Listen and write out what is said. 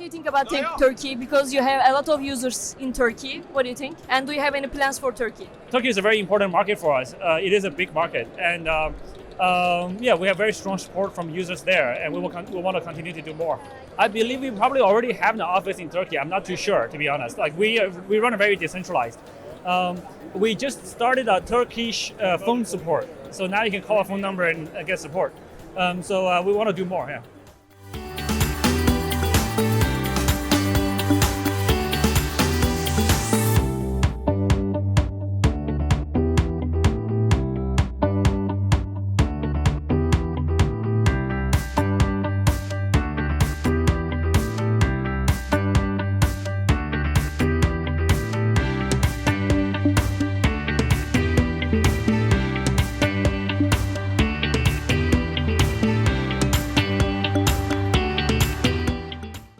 do you think about Turkey? Because you have a lot of users in Turkey. What do you think? And do you have any plans for Turkey? Turkey is a very important market for us. Uh, it is a big market, and um, um, yeah, we have very strong support from users there, and we will con- we want to continue to do more. I believe we probably already have an office in Turkey. I'm not too sure, to be honest. Like we uh, we run a very decentralized. Um, we just started a Turkish uh, phone support, so now you can call a phone number and uh, get support. Um, so uh, we want to do more. Yeah.